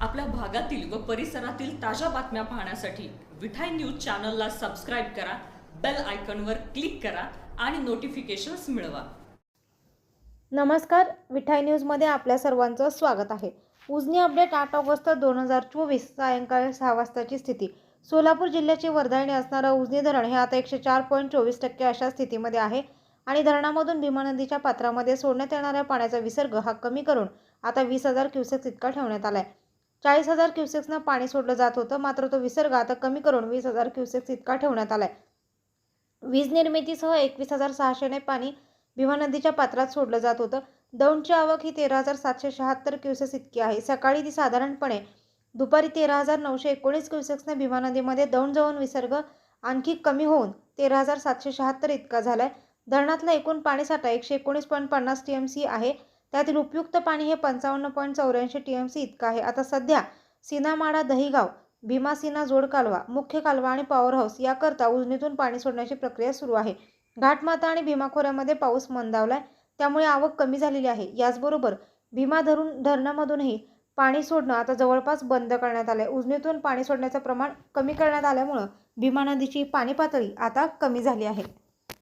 आपल्या भागातील व परिसरातील ताज्या बातम्या पाहण्यासाठी विठाई न्यूज चॅनलला सबस्क्राईब करा बेल आयकॉनवर क्लिक करा आणि नोटिफिकेशन्स मिळवा. नमस्कार विठाई न्यूजमध्ये आपल्या सर्वांचं स्वागत आहे. उजनी अपडेट आठ ऑगस्ट दोन हजार चोवीस सायंकाळी सहा वाजताची स्थिती. सोलापूर जिल्ह्याची वर्धळणी असणारं उजनी धरण हे आता एकशे चार पॉईंट चोवीस टक्के अशा स्थितीमध्ये आहे आणि धरणामधून भीमा नदीच्या पात्रामध्ये सोडण्यात येणाऱ्या पाण्याचा विसर्ग हा कमी करून आता वीस हजार क्युसेक्स इतका ठेवण्यात आला आहे चाळीस हजार क्युसेक्सनं पाणी सोडलं जात होतं. मात्र तो विसर्ग आता कमी करून वीस हजार क्युसेक्स इतका ठेवण्यात आला आहे वीज निर्मितीसह एकवीस हजार सहाशेने पाणी भीमा नदीच्या पात्रात सोडलं जात होतं. दौंडची आवक ही तेरा हजार सातशे शहात्तर क्युसेक्स इतकी आहे. सकाळी ती साधारणपणे दुपारी तेरा हजार नऊशे एकोणीस क्युसेक्सने भीमा नदीमध्ये दौंड जाऊन विसर्ग आणखी कमी होऊन तेरा हजार सातशे शहात्तर इतका झाला आहे धरणातला एकूण पाणीसाठा एकशे एकोणीस पॉईंट पन्नास टी एम सी आहे. त्यातील उपयुक्त पाणी हे पंचावन्न पॉईंट चौऱ्याऐंशी टी एम सी इतकं आहे. आता सध्या सीनामाडा दहिगाव भीमासीना जोड कालवा मुख्य कालवा आणि पॉवर हाऊस याकरता उजनीतून पाणी सोडण्याची प्रक्रिया सुरू आहे. घाटमाता आणि भीमाखोऱ्यामध्ये पाऊस मंदावलाय. त्यामुळे आवक कमी झालेली आहे. याचबरोबर भीमा धरून धरणामधूनही पाणी सोडणं आता जवळपास बंद करण्यात आलं आहे उजनीतून पाणी सोडण्याचं प्रमाण कमी करण्यात आल्यामुळं भीमा नदीची पाणी पातळी आता कमी झाली आहे.